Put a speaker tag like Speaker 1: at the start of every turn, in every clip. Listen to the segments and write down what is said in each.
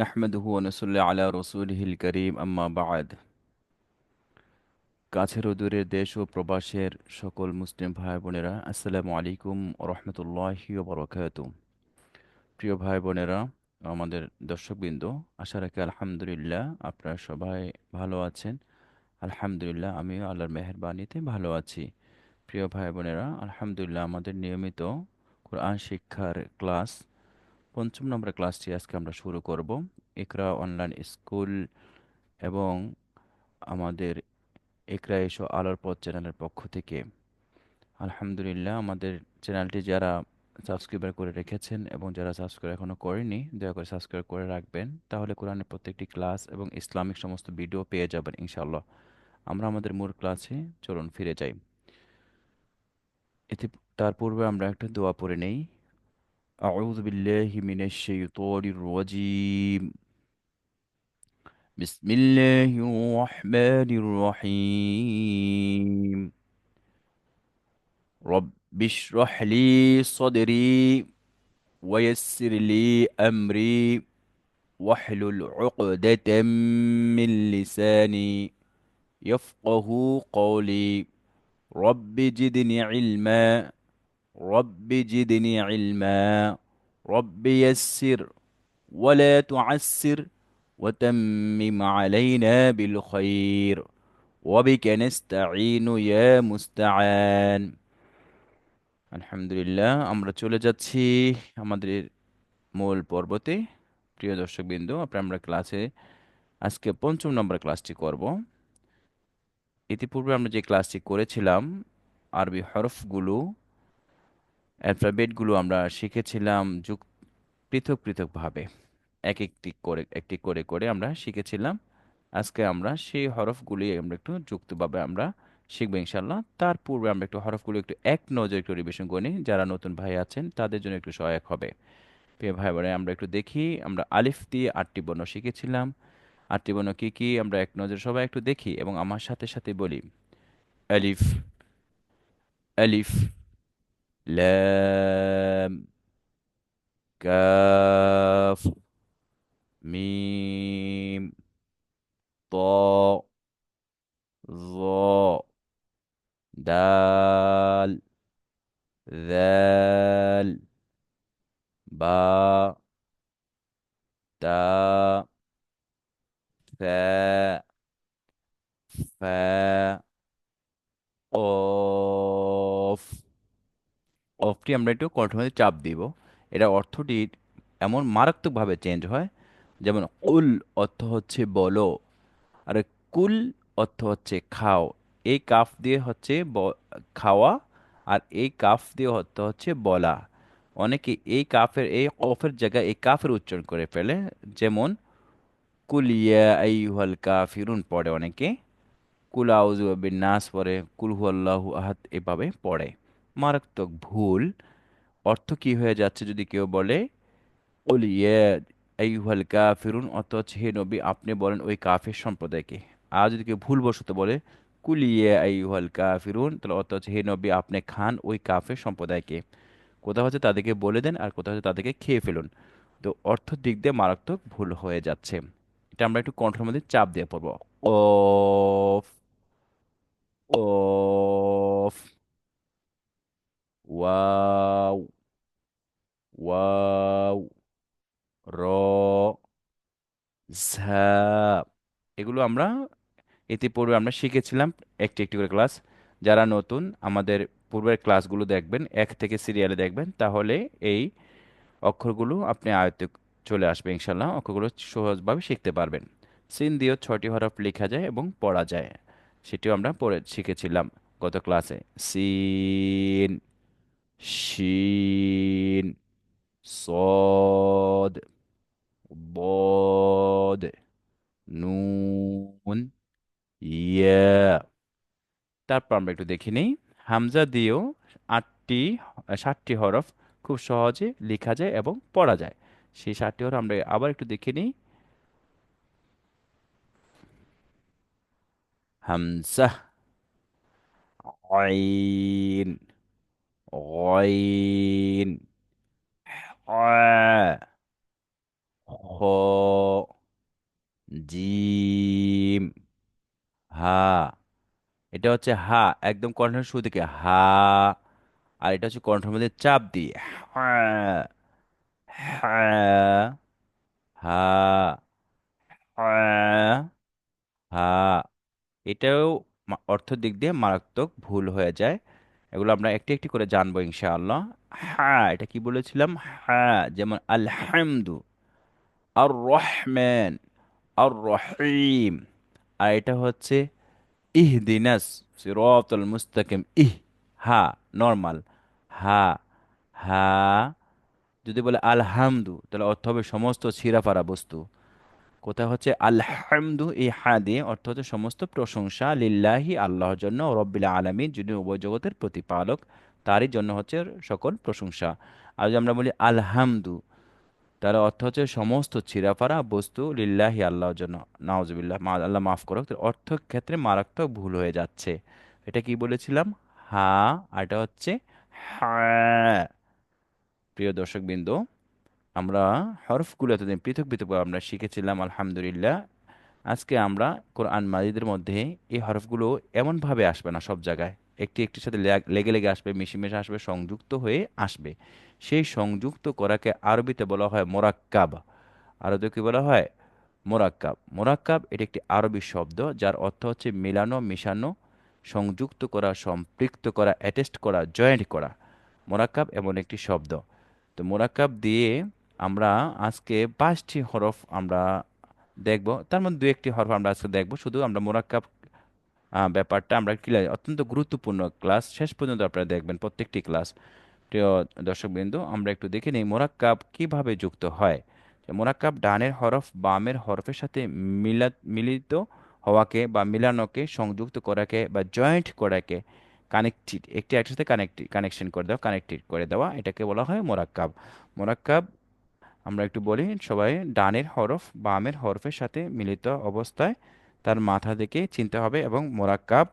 Speaker 1: নাহমাদুহু নুসাল্লি আলা রাসূলিহিল কারীম আম্মা বা'দ কাছের ও দূরের দেশ ও প্রবাসের সকল মুসলিম ভাই বোনেরা, আসসালামু আলাইকুম রাহমাতুল্লাহি ওয়া বারাকাতুহু। প্রিয় ভাই বোনেরা, আমাদের দর্শকবৃন্দ, আশা রাখি আলহামদুলিল্লাহ আপনারা সবাই ভালো আছেন। আলহামদুলিল্লাহ, আমিও আল্লাহর মেহেরবানিতে ভালো আছি। প্রিয় ভাই বোনেরা, আলহামদুলিল্লাহ আমাদের নিয়মিত কোরআন শিক্ষার ক্লাস পঞ্চম নম্বর ক্লাসটি আজকে আমরা শুরু করব। ইকরা অনলাইন স্কুল এবং আমাদের ইকরা এসো আলোর পথ চ্যানেলের পক্ষ থেকে। আলহামদুলিল্লাহ, আমাদের চ্যানেলটি যারা সাবস্ক্রাইবার করে রেখেছেন এবং যারা সাবস্ক্রাইব এখনও করেনি দয়া করে সাবস্ক্রাইব করে রাখবেন। তাহলে কোরআনের প্রত্যেকটি ক্লাস এবং ইসলামিক সমস্ত ভিডিও পেয়ে যাবেন ইনশাআল্লাহ। আমরা আমাদের মূল ক্লাসে চলুন ফিরে যাই। এতে, তার পূর্বে আমরা একটা দোয়া পড়ে নেই। أعوذ بالله من الشيطان الرجيم. بسم الله الرحمن الرحيم. رب اشرح لي صدري ويسر لي أمري واحلل عقدة من لساني يفقه قولي. رب زدني علما رب زدني علما رب يسر ولا تعسر وتمم علينا بالخير وبك نستعين يا মুস্তাআন আলহামদুলিল্লাহ আমরা চলে যাচ্ছি আমাদের মূল পর্বতে প্রিয় দর্শকবৃন্দ আপনারা আমরা ক্লাসে আজকে পঞ্চম নম্বর ক্লাসটি করব ইতিপূর্বে আমরা যে ক্লাসটি করেছিলাম আরবি হরফগুলো অ্যালফাবেটগুলো আমরা শিখেছিলাম যুক পৃথক পৃথকভাবে। এক একটি করে একটি করে করে আমরা শিখেছিলাম। আজকে আমরা সেই হরফগুলি আমরা একটু যুক্তভাবে আমরা শিখব ইনশাল্লাহ তার পূর্বে আমরা একটু হরফগুলো একটু এক নজর একটু রিভিশন করে নিই। যারা নতুন ভাই আছেন, তাদের জন্য একটু সহায়ক হবে। প্রিয় ভাই বোনে আমরা একটু দেখি, আমরা আলিফ দিয়ে আটটি বর্ণ শিখেছিলাম। আটটি বর্ণ কী কী? আমরা এক নজর সবাই একটু দেখি এবং আমার সাথে সাথে বলি। আলিফ আলিফ لام. كاف. ميم. طاء ظاء دال. ذال. با. تا. ثا. فا. قا অফটি আমরা একটু কণ্ঠমধ্যে চাপ দিব। এটা অর্থটি এমন মারাত্মকভাবে চেঞ্জ হয়, যেমন কুল অর্থ হচ্ছে বলো, আর কুল অর্থ হচ্ছে খাও। এই কাফ দিয়ে হচ্ছে খাওয়া, আর এই কাফ দিয়ে অর্থ হচ্ছে বলা। অনেকে এই কাফের, এই কফের জায়গায় এই কাফের উচ্চারণ করে ফেলে, যেমন কুল ইয়া আইয়ুহাল কাফিরুন পড়ে অনেকে, কুল বিন নাস পড়ে, কুল হুয়াল্লাহু আহাদ এভাবে পড়ে। মারাত্মক ভুল। অর্থ কি হয়ে যাচ্ছে যদি কেউ বলে আইয়ুহাল কাফিরুন অর্থ হে নবী, আপনি বলেন ওই কাফের সম্প্রদায়কে। আর যদি কেউ ভুলবশত বলে, কুল আইয়ুহাল কাফিরুন তাহলে অর্থ হচ্ছে হে নবী, আপনি খান ওই কাফের সম্প্রদায়কে। কোথাও হচ্ছে তাদেরকে বলে দেন আর কোথাও হচ্ছে তাদেরকে খেয়ে ফেলুন। তো অর্থ দিক দিয়ে মারাত্মক ভুল হয়ে যাচ্ছে। এটা আমরা একটু কণ্ঠের মধ্যে চাপ দিয়ে পড়ব। অফ। অফ। ওয়াও ওয়াও র ঝা এগুলো আমরা ইতিপূর্বে আমরা শিখেছিলাম একটি একটি করে ক্লাস। যারা নতুন আমাদের পূর্বের ক্লাসগুলো দেখবেন, এক থেকে সিরিয়ালে দেখবেন, তাহলে এই অক্ষরগুলো আপনি আয়ত্তে চলে আসবে ইনশাল্লাহ অক্ষরগুলো সহজভাবে শিখতে পারবেন। সিন দিয়েও ছয়টি হরফ লেখা যায় এবং পড়া যায়। সেটিও আমরা পড়ে শিখেছিলাম গত ক্লাসে। সিন। শিন صاد ضاد নুন ইয়া তারপর আমরা একটু দেখে নিই হামজা দিয়েও আটটি ষাটটি হরফ খুব সহজে লেখা যায় এবং পড়া যায় সেই ষাটটি হরফ আমরা আবার একটু দেখে নিই হামজা আইন গইন আ খ জিম হা এটা হচ্ছে হা একদম কণ্ঠের শুরু থেকে হা আর এটা হচ্ছে কণ্ঠের মধ্যে চাপ দিয়ে হ্যাঁ হ্যাঁ হা হ্যাঁ হা এটাও অর্থ দিক দিয়ে মারাত্মক ভুল হয়ে যায় এগুলো আমরা একটি একটি করে জানব ইনশাআল্লাহ। হ্যাঁ এটা কি বলেছিলাম? হ্যাঁ যেমন আলহামদু আর রহমান আর রহিম আর এটা হচ্ছে ইহদিনাস, সিরাতাল মুস্তাকিম। ইহ, হা, নর্মাল। হা হা, যদি বলে আলহামদু, তাহলে অর্থ হবে সমস্ত ছিঁড়াফাড়া বস্তু। কোথায় হচ্ছে? আলহামদু এই হা দিয়ে অর্থ হচ্ছে সমস্ত প্রশংসা লিল্লাহি আল্লাহর জন্য ও রব্বিল আলামিন, যিনি উভয় জগতের প্রতিপালক, তারই জন্য হচ্ছে সকল প্রশংসা। আর যদি আমরা বলি আলহামদু, তার অর্থ হচ্ছে সমস্ত ছিঁড়াফাড়া, বস্তু লিল্লাহি আল্লাহর জন্য। নাউজুবিল্লাহ, মা, আল্লাহ মাফ করো অর্থ ক্ষেত্রে মারাত্মক ভুল হয়ে যাচ্ছে। এটা কি বলেছিলাম? হা, আর এটা হচ্ছে হ্যাঁ প্রিয় দর্শকবৃন্দ আমরা হরফগুলো এতদিন পৃথক পৃথক আমরা শিখেছিলাম, আলহামদুলিল্লাহ। আজকে আমরা কোরআন মাজিদের মধ্যে এই হরফগুলো এমনভাবে আসবে না সব জায়গায়। একটি একটির সাথে লেগে লেগে আসবে মিশে আসবে, সংযুক্ত হয়ে আসবে। সেই সংযুক্ত করাকে আরবিতে বলা হয় মোরাক্কাব। আরবিতে কি বলা হয়? মোরাক্কাব। মোরাক্কাব এটি একটি আরবি শব্দ যার অর্থ হচ্ছে মেলানো, মিশানো, সংযুক্ত করা, সম্পৃক্ত করা, অ্যাটেস্ট করা, জয়েন্ট করা। মোরাক্কাব এমন একটি শব্দ। তো মোরাক্কাব দিয়ে আমরা আজকে পাঁচটি হরফ আমরা দেখব। তার মধ্যে দু একটি হরফ আমরা আজকে দেখব। শুধু আমরা মোরাক্কাব ব্যাপারটা আমরা ক্লিয়ার অত্যন্ত গুরুত্বপূর্ণ ক্লাস শেষ পর্যন্ত আপনারা দেখবেন প্রত্যেকটি ক্লাস প্রিয় দর্শকবৃন্দ, আমরা একটু দেখে নিই মোরাক্কাব কীভাবে যুক্ত হয়। মোরাক্কাব ডানের হরফ বামের হরফের সাথে মিলাত মিলিত হওয়াকে বা মিলানোকে, সংযুক্ত করাকে বা জয়েন্ট করাকে কানেক্টেড একটি একটার সাথে কানেক্ট কানেকশন করে দেওয়া কানেক্টেড করে দেওয়া, এটাকে বলা হয় মোরাক্কাব। মোরাক্কাব আমরা একটু বলি, সবাই ডানের হরফ, বামের হরফের সাথে মিলিত অবস্থায় তার মাথা থেকে চিনতে হবে এবং মোরাক্কাব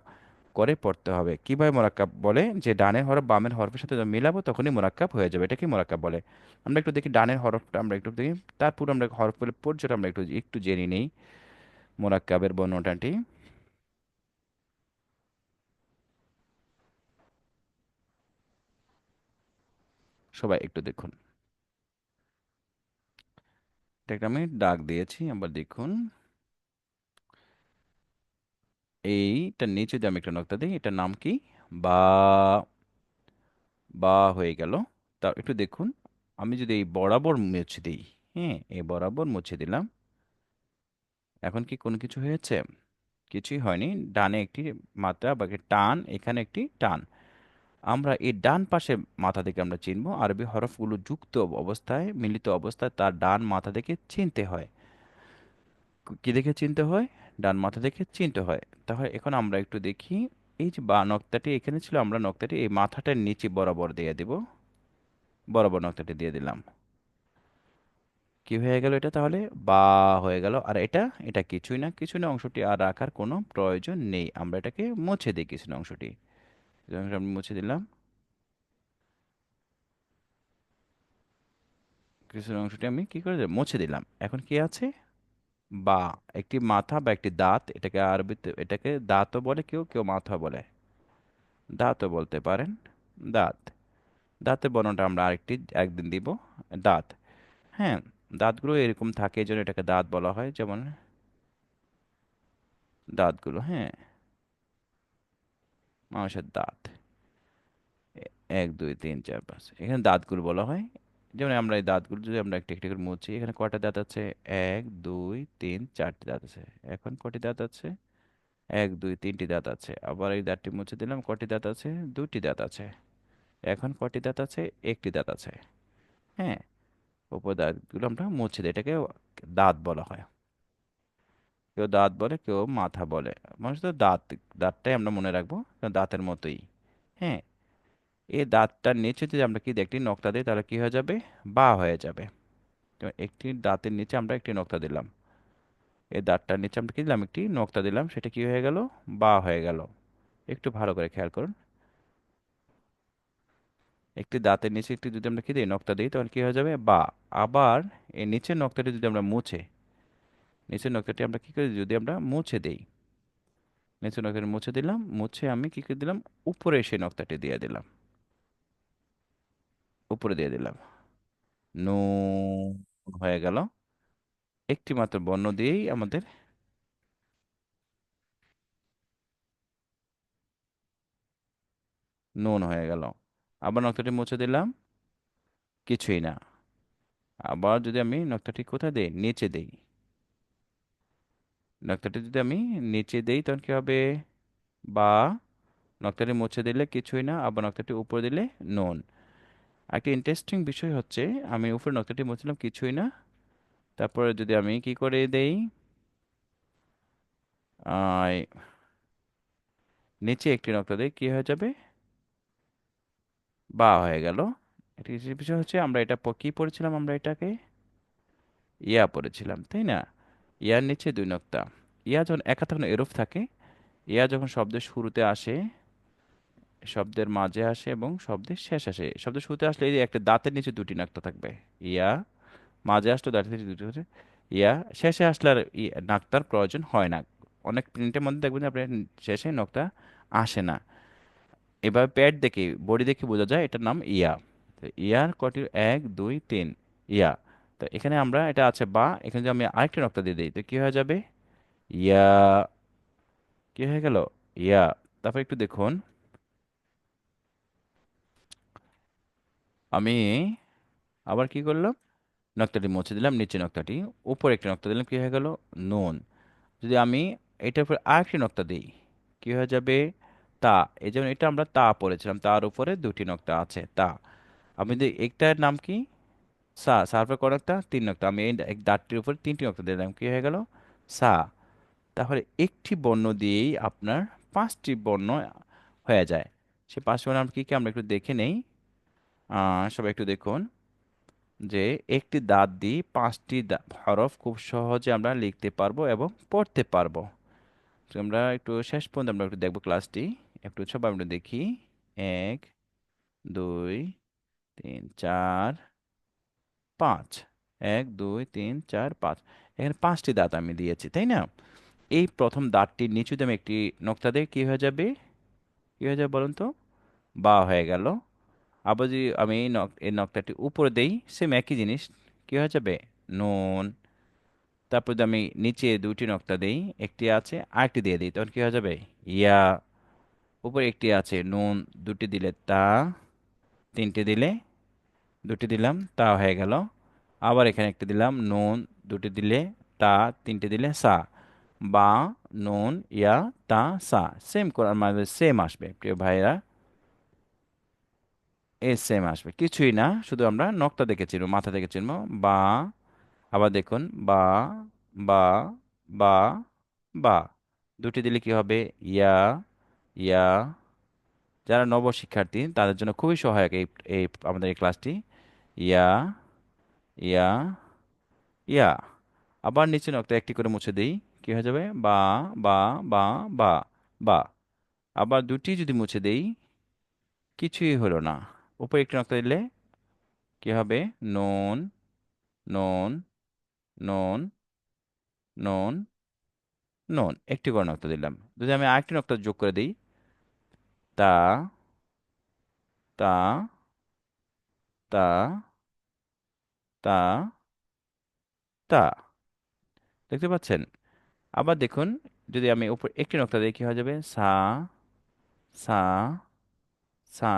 Speaker 1: করে পড়তে হবে। কীভাবে মোরাক্কাব বলে? যে ডানের হরফ, বামের হরফের সাথে যখন মিলাবো তখনই মোরাক্কাব হয়ে যাবে। এটাকে মোরাক্কাব বলে? আমরা একটু দেখি ডানের হরফটা, আমরা একটু দেখি। তারপর আমরা হরফের পর্যটা আমরা একটু একটু জেনে নেই মোরাক্কাবের বর্ণনাটি সবাই একটু দেখুন। এটাকে আমি দাগ দিয়েছি, আবার দেখুন। এইটার নিচে যদি আমি একটা নক্তা দিই, এটার নাম কি? বা বা হয়ে গেল। তা একটু দেখুন, আমি যদি এই বরাবর মুছে দিই হ্যাঁ এই বরাবর মুছে দিলাম। এখন কি কোনো কিছু হয়েছে? কিছুই হয়নি। ডানে একটি মাত্রা বা টান, এখানে একটি টান। আমরা এই ডান পাশে মাথা থেকে আমরা চিনব। আরবি হরফগুলো যুক্ত অবস্থায়, মিলিত অবস্থায় তার ডান মাথা থেকে চিনতে হয়। কি দেখে চিনতে হয়? ডান মাথা দেখে চিনতে হয়। তাহলে এখন আমরা একটু দেখি। এই যে বা নক্তাটি এখানে ছিল, আমরা নক্তাটি এই মাথাটার নিচে বরাবর দিয়ে দিব। বরাবর নক্তাটি দিয়ে দিলাম। কি হয়ে গেল এটা তাহলে? বা হয়ে গেল। আর এটা? এটা কিছুই না কিছু না। অংশটি আর রাখার কোনো প্রয়োজন নেই। আমরা এটাকে মুছে দিই কিছু না অংশটি। আমি মুছে দিলাম। কিছু অংশটি আমি কি করে মুছে দিলাম। এখন কি আছে? বা, একটি মাথা বা একটি দাঁত, এটাকে আরবিতে, এটাকে দাঁতও বলে কেউ কেউ মাথা বলে। দাঁতও বলতে পারেন। দাঁত। দাঁতের বর্ণটা আমরা আরেকটি, একদিন দিব। দাঁত। হ্যাঁ দাঁতগুলো এরকম থাকে, এই জন্য এটাকে দাঁত বলা হয়। যেমন দাঁতগুলো হ্যাঁ। মানুষের দাঁত। এক, দুই, তিন, চার, পাঁচ এখানে দাঁতগুলো বলা হয়। যেমন আমরা এই দাঁতগুলো যদি আমরা একটু একটু করে মুছি, এখানে কটা দাঁত আছে? এক, দুই, তিন, চারটি দাঁত আছে। এখন কটি দাঁত আছে? এক, দুই, তিনটি দাঁত আছে। আবার এই দাঁতটি মুছে দিলাম কটি দাঁত আছে? দুটি দাঁত আছে। এখন কটি দাঁত আছে? একটি দাঁত আছে। হ্যাঁ উপর দাঁতগুলো আমরা মুছে দিই। এটাকে দাঁত বলা হয়। কেউ দাঁত বলে, কেউ মাথা বলে। মানুষ তো দাঁত, দাঁতটাই আমরা মনে রাখব দাঁতের মতোই। হ্যাঁ এই দাঁতটার নিচে যদি আমরা কি একটি নক্তা দিই, তাহলে কি হয়ে যাবে? বা হয়ে যাবে। একটি দাঁতের নিচে আমরা একটি নক্তা দিলাম। এই দাঁতটার নিচে আমরা কি দিলাম? একটি নক্তা দিলাম। সেটা কি হয়ে গেল? বা হয়ে গেল। একটু ভালো করে খেয়াল করুন। একটি দাঁতের নিচে একটি যদি আমরা কি দিই, নক্তা দিই, তাহলে কি হয়ে যাবে? বা। আবার এই নিচের নক্তাটি যদি আমরা মুছে নিচের নকশাটি আমরা কি করি? যদি আমরা মুছে দেই। নিচের নকশাটি মুছে দিলাম, মুছে আমি কী করে দিলাম? উপরে সেই নকশাটি দিয়ে দিলাম। উপরে দিয়ে দিলাম। নুন হয়ে গেল। একটি মাত্র বর্ণ দিয়েই আমাদের নুন হয়ে গেল। আবার নকশাটি মুছে দিলাম। কিছুই না। আবার যদি আমি নকশাটি কোথায় দিই? নিচে দেই। নকশাটি যদি আমি নিচে দেই, তখন কি হবে? বা নকশাটি মুছে দিলে কিছুই না, আবার নকশাটি উপরে দিলে নুন একটা ইন্টারেস্টিং বিষয় হচ্ছে, আমি উপরে নকশাটি মুছলাম কিছুই না। তারপরে যদি আমি কি করে দেই? নিচে একটি নকশা দিই, কি হয়ে যাবে? বা হয়ে গেল। একটি বিষয় হচ্ছে, আমরা এটা কি পড়েছিলাম আমরা এটাকে? ইয়া পড়েছিলাম, তাই না? ইয়ার নিচে দুই নক্তা। ইয়া যখন একা তখন এরূপ থাকে, ইয়া যখন শব্দের শুরুতে আসে, শব্দের মাঝে আসে এবং শব্দের শেষ আসে। শব্দের শুরুতে আসলে এই যে একটা দাঁতের নিচে দুটি নক্তা থাকবে। ইয়া মাঝে আসলে দাঁতের নিচে দুটি ইয়া শেষে আসলে আর নাক্তার প্রয়োজন হয় না। অনেক প্রিন্টের মধ্যে দেখবেন যে আপনার শেষে নক্তা আসে না। এভাবে প্যাড দেখে, বডি দেখে বোঝা যায় এটার নাম ইয়া। ইয়ার কটি এক, দুই, তিন, ইয়া। তো এখানে আমরা এটা আছে বা, এখানে যদি আমি আরেকটি নক্তা দিয়ে দিই, তো কি হয়ে যাবে? ইয়া, কি হয়ে গেল? ইয়া, তারপর একটু দেখুন। আমি আবার কি করলাম? নক্তাটি মুছে দিলাম, নিচে নক্তাটি উপরে একটি নক্তা দিলাম, কি হয়ে গেল? নুন। যদি আমি এটার উপরে আরেকটি নক্তা দিই, কি হয়ে যাবে? তা, এই যেমন এটা আমরা তা পড়েছিলাম, তার উপরে দুটি নক্তা আছে, তা। আমি একটার নাম কি? সা সার উপরে কয় নক্তা তিন নক্তা। আমি এই দাঁতটির উপরে তিনটি নক্তা দিলাম। কি হয়ে গেল? সা। তাহলে একটি বর্ণ দিয়েই আপনার পাঁচটি বর্ণ হয়ে যায়। সে পাঁচটি বর্ণ কি কি আমরা একটু দেখে নেই। সবাই একটু দেখুন। যে একটি দাঁত দিয়ে পাঁচটি হরফ খুব সহজে আমরা লিখতে পারব এবং পড়তে পারব। আমরা একটু শেষ পর্যন্ত আমরা একটু দেখব ক্লাসটি। একটু সবাই আমরা দেখি। এক, দুই, তিন, চার পাঁচ। এক, দুই, তিন, চার, পাঁচ। এখানে পাঁচটি দাঁত আমি দিয়েছি, তাই না? এই প্রথম দাঁতটির নিচু আমি একটি নোক্তা দিয়ে কী হয়ে যাবে? কী হয়ে যাবে বলুন তো? বা হয়ে গেল। আবার যদি আমি এই নক, এই নকটাটি উপরে দেই সেম একই জিনিস, কী হয়ে যাবে? নুন। তারপর যদি আমি নিচে দুটি নকটা দিই, একটি আছে, আরেকটি দিয়ে দিই, তখন কী হয়ে যাবে? ইয়া। উপরে একটি আছে, নুন, দুটি দিলে তা, তিনটে দিলে দুটি দিলাম, তা হয়ে গেল। আবার এখানে একটি দিলাম, নুন দুটি দিলে তা, তিনটে দিলে সা। বা, নুন, ইয়া, তা, সা। সেম কোরআন মানে সেম আসবে, প্রিয় ভাইরা এ সেম আসবে। কিছুই না, শুধু আমরা নখটা দেখে চিনব মাথা দেখে চিনব বা, আবার দেখুন, বা বা বা বা। দুটি দিলে কি হবে? ইয়া ইয়া। যারা নব শিক্ষার্থী তাদের জন্য খুবই সহায়ক এই আমাদের এই ক্লাসটি ইয়া ইয়া ইয়া। আবার নিচে নক্ত একটি করে মুছে দিই, কি হয়ে যাবে? বা বা বা বা বা। আবার দুটি যদি মুছে দেই, কিছুই হলো না। উপরে একটি নখটা দিলে কি হবে? নন নন নন নন নন। একটি করে নক্তা দিলাম। যদি আমি আরেকটি নক্তা যোগ করে দিই, তা তা তা তা তা। দেখতে পাচ্ছেন? আবার দেখুন, যদি আমি উপর একটি নক্তা দিই কি হয়ে যাবে? সা সা সা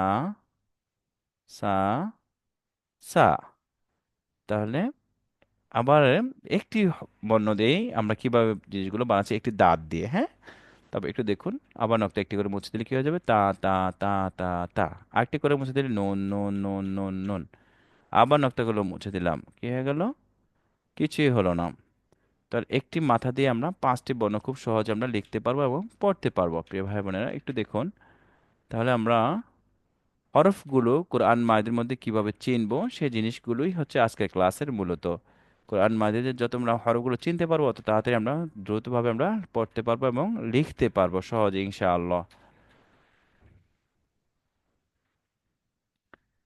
Speaker 1: সা সা। তাহলে আবার একটি বর্ণ দিয়েই আমরা কীভাবে জিনিসগুলো বানাচ্ছি, একটি দাঁত দিয়ে হ্যাঁ? তবে একটু দেখুন, আবার নখটা একটি করে মুছে দিলে কি হয়ে যাবে? তা তা তা তা তা। আরেকটি করে মুছে দিলে নুন নুন নুন নুন নুন। আবার নখটাগুলো মুছে দিলাম। কি হয়ে গেল? কিছুই হলো না। তার একটি মাথা দিয়ে আমরা পাঁচটি বর্ণ খুব সহজে আমরা লিখতে পারব এবং পড়তে পারব। প্রিয় ভাই বোনেরা, একটু দেখুন। তাহলে আমরা হরফগুলো কোরআন মায়েদের মধ্যে কীভাবে চিনবো সেই জিনিসগুলোই হচ্ছে আজকের ক্লাসের মূলত। কোরআন মায়েদের যত আমরা হরফগুলো চিনতে পারব তত তাড়াতাড়ি আমরা দ্রুতভাবে আমরা পড়তে পারব এবং লিখতে পারব সহজে, ইনশাআল্লাহ।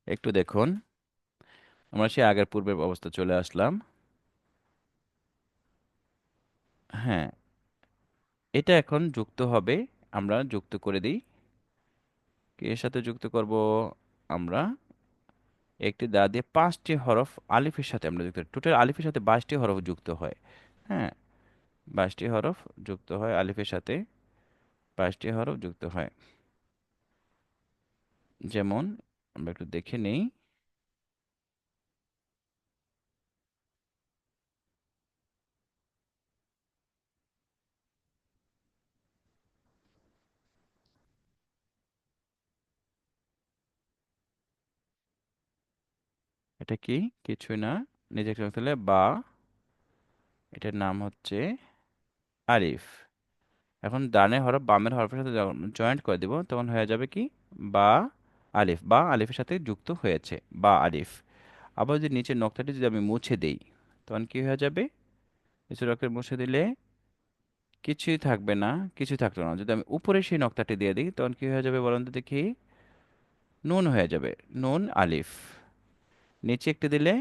Speaker 1: একটু দেখুন। আমরা সেই আগের পূর্বের অবস্থা চলে আসলাম। হ্যাঁ এটা এখন যুক্ত হবে, আমরা যুক্ত করে দিই। কি এর সাথে যুক্ত করব? আমরা। একটি দা দিয়ে পাঁচটি হরফ আলিফের সাথে আমরা যুক্ত টোটাল আলিফের সাথে বাইশটি হরফ যুক্ত হয়। হ্যাঁ বাইশটি হরফ যুক্ত হয় আলিফের সাথে, বাইশটি হরফ যুক্ত হয়। যেমন, আমরা একটু দেখে নেই। এটা কি? কিছুই না। নিজে একটা লিখতে হলে বা, এটার নাম হচ্ছে আলিফ এখন ডানের হরফ, বামের হরফের সাথে জয়েন্ট করে দিব, তখন হয়ে যাবে কি? বা, আলিফ। বা, আলিফের সাথে যুক্ত হয়েছে, বা আলিফ আবার যদি নিচের নকটাটি যদি আমি মুছে দেই, তখন কি হয়ে যাবে? নিচের নকটা মুছে দিলে কিছুই থাকবে না, কিছুই থাকল না। যদি আমি উপরে সেই নকটাটি দিয়ে দিই, তখন কি হয়ে যাবে বলুন তো দেখি? নুন হয়ে যাবে। নুন, আলিফ। নিচে একটি দিলে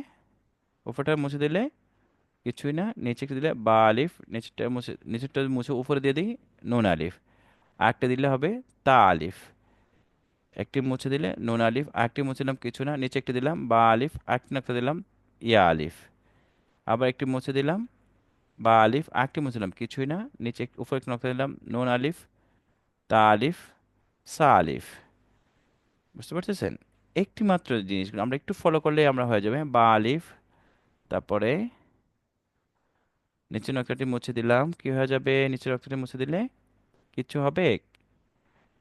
Speaker 1: উপরটা মুছে দিলে কিছুই না, নিচে একটু দিলে বা আলিফ, নিচেরটা মুছে নিচেরটা মুছে উপরে দিয়ে দিই নুন আলিফ। আরেকটা দিলে হবে তা আলিফ। একটি মুছে দিলে নুন আলিফ আরেকটি মুছে দিলাম কিছু না, নিচে একটি দিলাম বা আলিফ আরেকটি নকটা দিলাম ইয়া আলিফ। আবার একটি মুছে দিলাম বা আলিফ আরেকটি মুছে দিলাম কিছুই না, নিচে একটু, উপরে একটি নকটা দিলাম নুন আলিফ, তা আলিফ, সা আলিফ। বুঝতে পারতেছেন? একটি মাত্র জিনিসগুলো, আমরা একটু ফলো করলেই আমরা হয়ে যাবে। বা আলিফ, তারপরে নিচের নকশাটি মুছে দিলাম। কি হয়ে যাবে? নিচের নকশাটি মুছে দিলে কিছু হবে?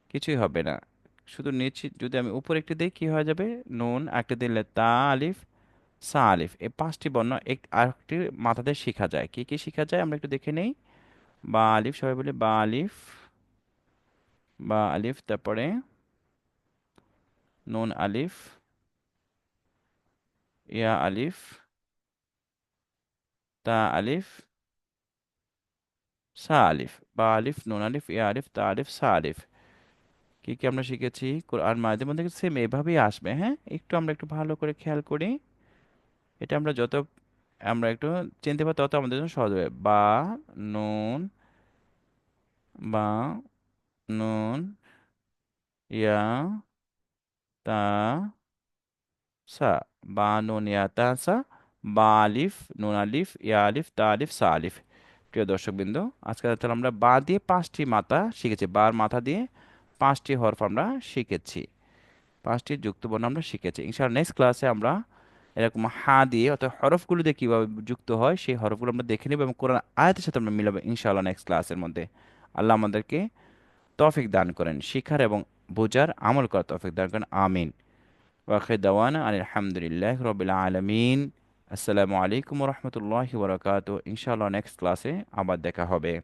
Speaker 1: কিছুই হবে না। শুধু নিচে, যদি আমি উপরে একটি দিই, কি হয়ে যাবে? নুন একটা দিলে তা, আলিফ, সা, আলিফ। এই পাঁচটি বর্ণ এক, আরেকটি মাথাতে শেখা যায়। কি কি শেখা যায়? আমরা একটু দেখে নেই। বা আলিফ, সবাই বলি বা আলিফ বা আলিফ, তারপরে নুন আলিফ ইয়া আলিফ তা আলিফ সা আলিফ বা আলিফ নুন আলিফ ইয়া আলিফ তা আলিফ সা আলিফ কি কি আমরা শিখেছি? কোরআন মায়েদের মধ্যে সেম এভাবেই আসবে হ্যাঁ? একটু আমরা একটু ভালো করে খেয়াল করি। এটা আমরা যত আমরা একটু চিনতে পারি, তত আমাদের জন্য সহজ হবে। বা, নুন বা, নুন, ইয়া তা সা বা নুন ইয়া তা সা বা আলিফ নুন আলিফ ইয়া আলিফ তা আলিফ সা আলিফ প্রিয় দর্শকবৃন্দ, আজকে তাহলে আমরা বা দিয়ে পাঁচটি মাথা শিখেছি। বার মাথা দিয়ে পাঁচটি হরফ আমরা শিখেছি। পাঁচটি যুক্ত বর্ণ আমরা শিখেছি। ইনশাআল্লাহ নেক্সট ক্লাসে আমরা এরকম হা দিয়ে অর্থাৎ হরফগুলো দিয়ে কীভাবে যুক্ত হয়, সেই হরফগুলো আমরা দেখে নেব এবং কোরআন আয়াতের সাথে আমরা মিলাবো ইনশাআল্লাহ নেক্সট ক্লাসের মধ্যে। আল্লাহ আমাদেরকে তৌফিক দান করেন। শিখার এবং বোঝার আমল করা তফিক দান করেন, আমিন। ওয়াখির দাওয়ানা আলহামদুলিল্লাহ রবিল আলমিন। আসসালামু আলাইকুম রহমতুল্লাহ বরকাত ইনশাআল্লাহ নেক্সট ক্লাসে আবার দেখা হবে।